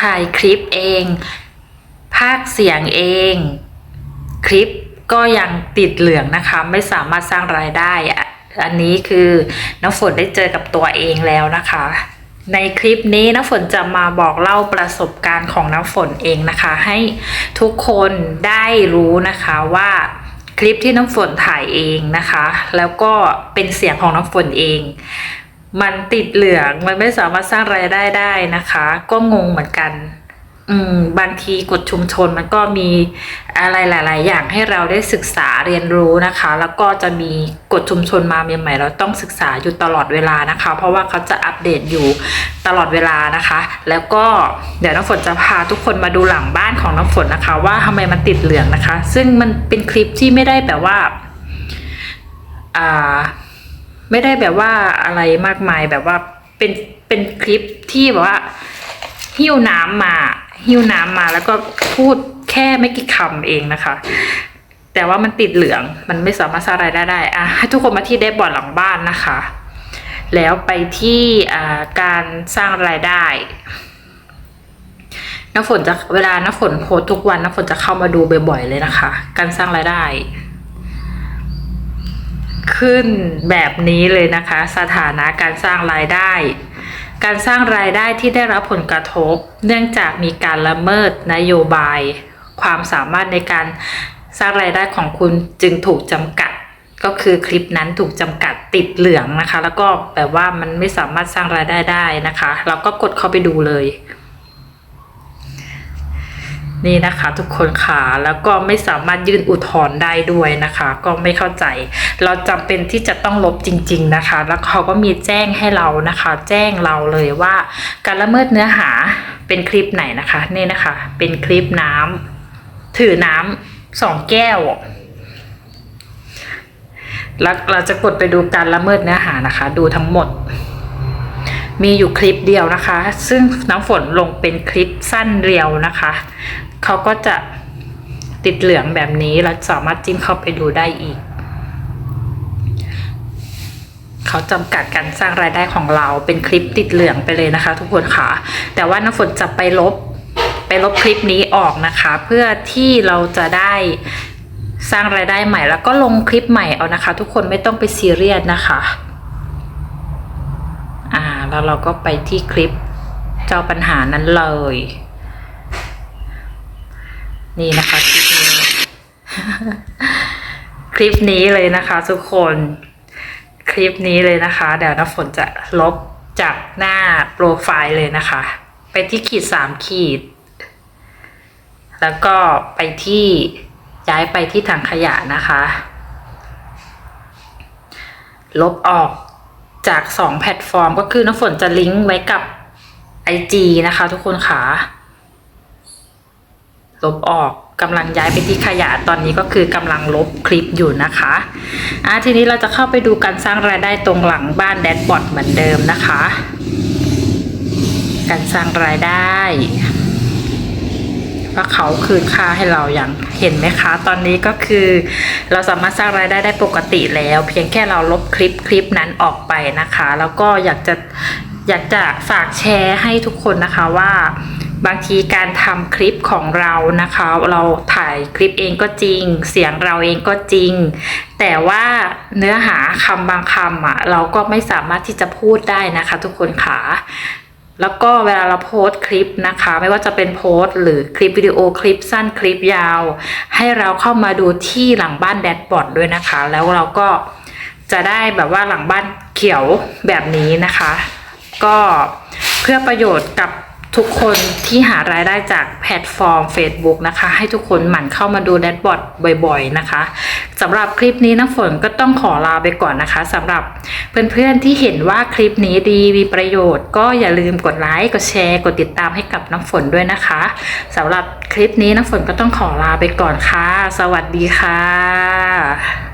ถ่ายคลิปเอง ภาคเสียงเอง คลิปก็ยังติดเหลืองนะคะ ไม่สามารถสร้างรายได้ อันนี้คือน้ำฝนได้เจอกับตัวเองแล้วนะคะ ในคลิปนี้น้ำฝนจะมาบอกเล่าประสบการณ์ของน้ำฝนเองนะคะ ให้ทุกคนได้รู้นะคะว่าคลิปที่น้ำฝนถ่ายเองนะคะ แล้วก็เป็นเสียงของน้ำฝนเอง มันติดเหลืองมันไม่สามารถสร้างรายได้ได้นะคะ ก็งงเหมือนกัน อืมบางทีกฎชุมชนมันก็มีอะไรหลาย ๆ อย่างให้เราได้ศึกษาเรียนรู้นะคะ แล้วก็จะมีกฎชุมชนมาใหม่ๆเราต้องศึกษาอยู่ตลอดเวลานะคะ เพราะว่าเขาจะอัปเดตอยู่ตลอดเวลานะคะ แล้วก็เดี๋ยวน้ำฝนจะพาทุกคนมาดูหลังบ้านของน้ำฝนนะคะ ว่าทำไมมันติดเหลืองนะคะ ซึ่งมันเป็นคลิปที่ไม่ได้แบบว่า อ่า ไม่ได้แบบว่าอะไรมากมายแบบว่าเป็นเป็นคลิปที่แบบว่า หิ้วน้ำมา หิ้วน้ำมาแล้วก็พูดแค่ไม่กี่คำเองนะคะ แต่ว่ามันติดเหลืองมันไม่สามารถสร้างรายได้ได้อะให้ทุกคนมาที่เดบอร์ดหลังบ้านนะคะ แล้วไปที่การสร้างรายได้น้ำฝนจะเวลาน้ำฝนโพสทุกวันน้ำฝนจะเข้ามาดูบ่อยๆเลยนะคะ การสร้างรายได้ ขึ้นแบบนี้เลยนะคะ สถานะการสร้างรายได้ การสร้างรายได้ที่ได้รับผลกระทบ เนื่องจากมีการละเมิดนโยบาย ความสามารถในการสร้างรายได้ของคุณจึงถูกจำกัด ก็คือคลิปนั้นถูกจำกัดติดเหลืองนะคะ แล้วก็แบบว่ามันไม่สามารถสร้างรายได้ได้นะคะ เราก็กดเข้าไปดูเลย นี่นะคะทุกคนค่ะแล้วก็ไม่สามารถยื่นอุทธรณ์ได้ด้วยนะคะ ก็ไม่เข้าใจ เราจำเป็นที่จะต้องลบจริง ๆนะคะ แล้วเขาก็มีแจ้งให้เรานะคะ แจ้งเราเลยว่า การละเมิดเนื้อหาเป็นคลิปไหนนะคะนี่นะคะ เป็นคลิปน้ำถือน้ำสองแก้วแล้วเราจะกดไปดูการละเมิดเนื้อหานะคะ ดูทั้งหมด มีอยู่คลิปเดียวนะคะ ซึ่งน้ำฝนลงเป็นคลิปสั้นเรียวนะคะ เขาก็จะติดเหลืองแบบนี้เราสามารถจิ้มเข้าไปดูได้อีก เขาจำกัดการสร้างรายได้ของเราเป็นคลิปติดเหลืองไปเลยนะคะ ทุกคนค่ะ แต่ว่าน้ำฝนจะไปลบไปลบคลิปนี้ออกนะคะ เพื่อที่เราจะได้สร้างรายได้ใหม่แล้วก็ลงคลิปใหม่เอานะคะ ทุกคนไม่ต้องไปซีเรียสนะคะ อ่าแล้วเราก็ไปที่คลิปเจ้าปัญหานั้นเลย นี่นะคะคลิปนี้คลิปนี้เลยนะคะ ทุกคน คลิปนี้เลยนะคะ เดี๋ยวน้ำฝนจะลบจากหน้าโปรไฟล์เลยนะคะ ไปที่ขีดสามขีด แล้วก็ไปที่ย้ายไปที่ถังขยะนะคะ ลบออกจากสองแพลตฟอร์ม ก็คือน้ำฝนจะลิงก์ไว้กับ IG นะคะ ทุกคนค่ะ ลบออกกำลังย้ายไปที่ขยะตอนนี้ก็คือกำลังลบคลิปอยู่นะคะอะทีนี้เราจะเข้าไปดูการสร้างรายได้ตรงหลังบ้านแดดบอทเหมือนเดิมนะคะ การสร้างรายได้ว่าเขาคืนค่าให้เราอย่างเห็นไหมคะ ตอนนี้ก็คือ เราสามารถสร้างรายได้ได้ปกติแล้ว เพียงแค่เราลบคลิปคลิปนั้นออกไปนะคะ แล้วก็อยากจะอยากจะฝากแชร์ให้ทุกคนนะคะว่า บางทีการทำคลิปของเรานะคะ เราถ่ายคลิปเองก็จริง เสียงเราเองก็จริง แต่ว่าเนื้อหาคำบางคำอะเราก็ไม่สามารถที่จะพูดได้นะคะ ทุกคนค่ะแล้วก็เวลาเราโพสต์คลิปนะคะ ไม่ว่าจะเป็นโพสต์ หรือคลิปวิดีโอคลิปสั้นคลิปยาว ให้เราเข้ามาดูที่หลังบ้านแดดบอร์ดด้วยนะคะ แล้วเราก็จะได้แบบว่าหลังบ้านเขียวแบบนี้นะคะ ก็เพื่อประโยชน์กับ ทุกคนที่หารายได้จากแพลตฟอร์ม Facebook นะคะ ให้ทุกคนหมั่นเข้ามาดูแดดบอร์ดบ่อยๆนะคะสำหรับคลิปนี้น้ำฝนก็ต้องขอลาไปก่อนนะคะสำหรับเพื่อนๆที่เห็นว่าคลิปนี้ดีมีประโยชน์ ก็อย่าลืมกดไลค์กดแชร์กดติดตามให้กับน้ำฝนด้วยนะคะสำหรับคลิปนี้น้ำฝนก็ต้องขอลาไปก่อนค่ะ สวัสดีค่ะ